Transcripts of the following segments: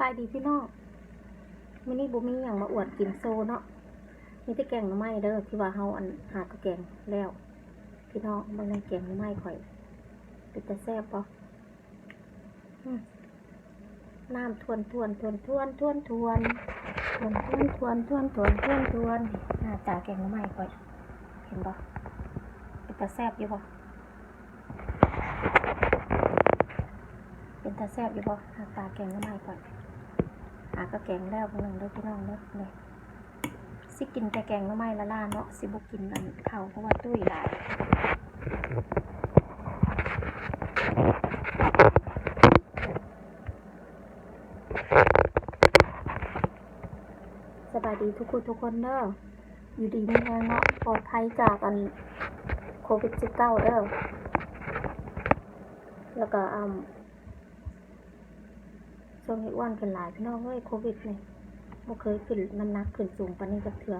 บายดีพี่น้องมินี่บุมีอย่างมาอวดกินโซเนาะมีแต่แกงหน่อไม้เด้อที่ว่าเฮาอันหากระแกงแล้ว พี่น้องบางในแกงหน่อไม้ข่อยเป็นตะแซ่บปะน้ำทวนทวนทวนทวนทวนทวนทวนทวนทวนทวนทวนทวนทวนหน้าตาแกงหน่อไม้ข่อย เห็นปะเป็นตะแซ่บอยู่ปะเป็นตาแซ่บอยู่ปะหน้าตาแกงหน่อไม้ข่อย หากระแกงแล้วพวกนึงเด้อพี่น้องเด้อเนี่ยสิกินแต่แกงหน่อไม้ละล่าเนาะสิบุกินอันข้าเพราะว่าตุ้ยหลายสบายดีทุกคนทุกคนเด้ออยู่ดีไมีแรงเนาะปลอดภัยจากอันโควิดสิบเก้าเด้อแล้วก็อืม ช่วงนี้อ้วนขึ้นหลายพี่น้องเฮ้ยโควิดเนี่ยบ่เคยขึ้นน้ำหนักขึ้นสูงปานนี้จักเถื่อ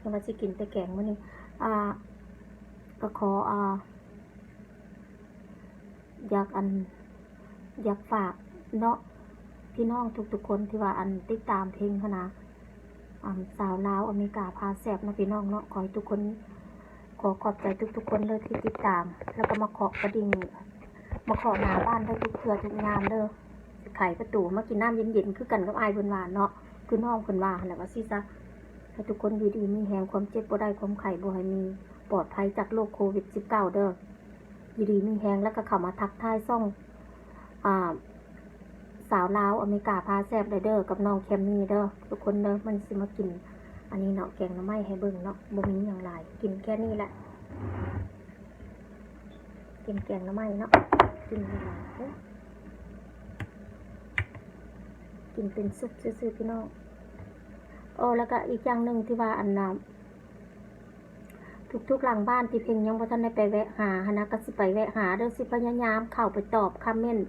ยังว่าสิกินแต่แกงมื้อนี้อ่าก็ขออ่าอยากอัน อยากฝากเนาะพี่น้องทุกๆคนที่ว่าอันติดตามเพลงคณะอ่าสาวลาวอเมริกาพาแซบนะพี่น้องเนาะขอให้ทุกคนขอขอบใจทุกๆคนเลยที่ติดตาม แล้วก็มาขอกระดิ่งมาขอหน้าบ้านได้ทุกเทื่อทุกงานเด้อ ไขประตูมากินน้ำเย็นๆคือกันกับอายเพิ่นว่าเนาะคือน้องเพิ่นว่านแหละว่าสิซะให้ทุกคนอยู่ดีมีแหงความเจ็บบ่ได้ความไข้บ่ให้มี ปลอดภัยจากโรคโควิด -19 เด้ออยู่ดีมีแหงแล้วก็เข้ามาทักทายซ่องอ่าสาวลาวอเมริกาพาแซบไดเด้อกับน้องแคมมี่เด้อทุกคนเด้อมันสิมากิน อันนี้เนาะแกงน่อไม้ให้เบิ่งเนาะบ่มีหยังหลายกินแค่นี้แหละกินแกงน่อไม้เนาะกินหลายเด้อ กินเป็นซุปซื่อๆพี่น้องโอ้แล้วก็อีกอย่างหนึ่งที่ว่าอันน้ำทุกๆหลังบ้านที่เพ่งยังบ่ทันได้ไปแวะหาหนะก็สิไปแวะหาเด้อสิพยายามเข้าไปตอบคอมเมนต์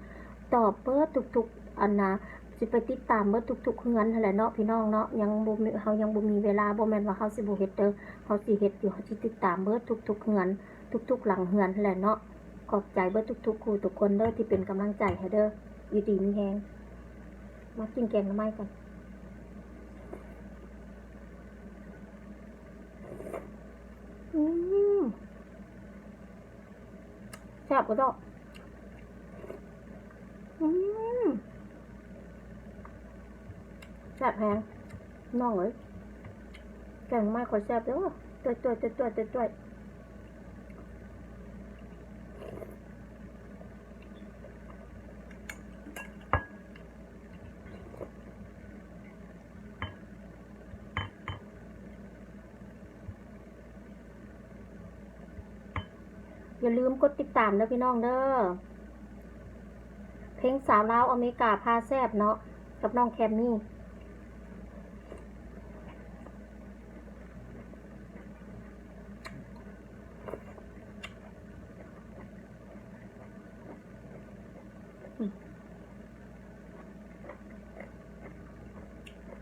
ตอบเบิดทุกๆอันนะสิไปติดตามเบิดทุกๆเฮือนนั่นแหละเนาะพี่น้องเนาะยังบ่มีเฮายังบ่มีเวลาบ่แม่นว่าเฮาสิบ่เฮ็ดเด้อเฮาสิเฮ็ดอยู่เฮาสิติดตามเบิดทุกๆเฮือนทุกๆหลังเฮือนนั่นแหละเนาะขอบใจเบิดทุกๆครูทุกคนเด้อที่เป็นกำลังใจให้เด้ออยู่ดีมีแฮง มากินแกงหน่อไม้กันอืมแซ่บกว่าดอกอืมแซ่บแพงน้องเอ้ยแกงหน่อไม้คอแซ่บเด้อตัวตัวตัวตัวตัว อย่าลืมกดติดตามนะพี่น้องเด้อเพลงสาวลาวอเมริกาพาแซบเนาะกับน้องแคมมี่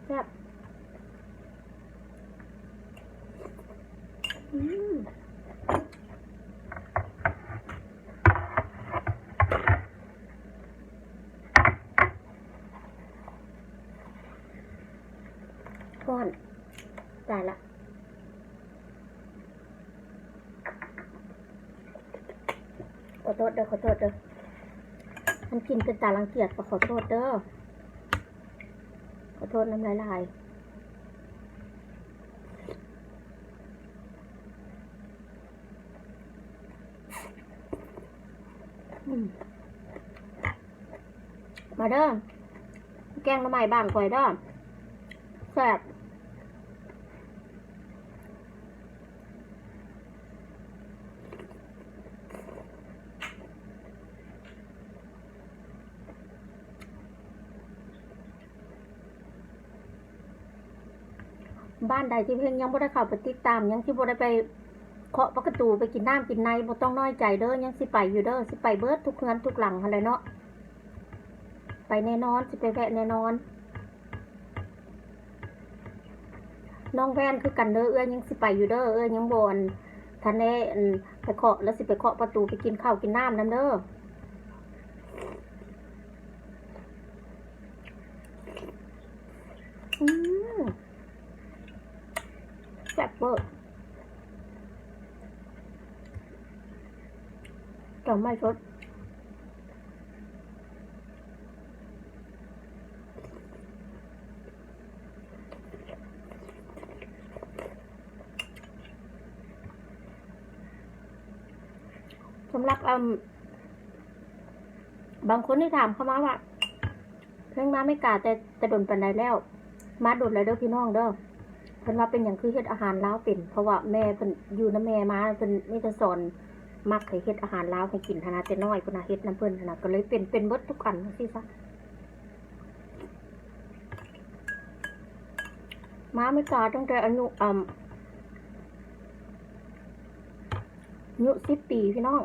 แซบอืม ก้อนตายละขอโทษเด้อขอโทษเด้อมันกินเป็นตาลังเกียจก็ขอโทษเด้อขอโทษน้ำลายลายมาเด้อแกงหน้ำไม้บานข่อยเด้อแซ่บ บ้านใดที่เพิ่งยังบ่ได้เข้าไปติดตามยังที่บ่ได้ไปเคาะประตูไปกินน้ำกินในบ่ต้องน้อยใจเด้อยังสิไปอยู่เด้อสิไปเบิดทุกเฮือนทุกหลังอะไรเนาะไปแน่นอนสิไปแวะแน่นอน น้องแว่นคือกันเด้อเอ้ยยังสิไปอยู่เด้อเอ้ยยังบ่อนทันได้อันไปเคาะแล้วสิไปเคาะประตูไปกินข้าวกินน้ำนํเด้ออืม เบอร์แกงไม่สดสำหรับอืมบางคนที่ถามเข้ามาว่าเพิ่งมาไม่กล้าแต่แต่โดนปันใดแล้ว มาโดนแล้วเด้อพี่น้องเด้อ พิ่นว่าเป็นอย่างคือเฮ็ดอาหารลาวเป็น เพราะว่าแม่เพิ่นอยู่นำแม่มาเพิ่นมีแต่สอนมักให้เฮ็ดอาหารลาวให้กินหั้นนะแต่น้อยพุ่นน่ะเฮ็ดนํเพิ่นนนะก็เลยเป็นเป็นเบิดทุกอันจังซี่ซะมาไม่กลาตั้งแต่อายุอ่ำอายุ10ปีพี่น้อง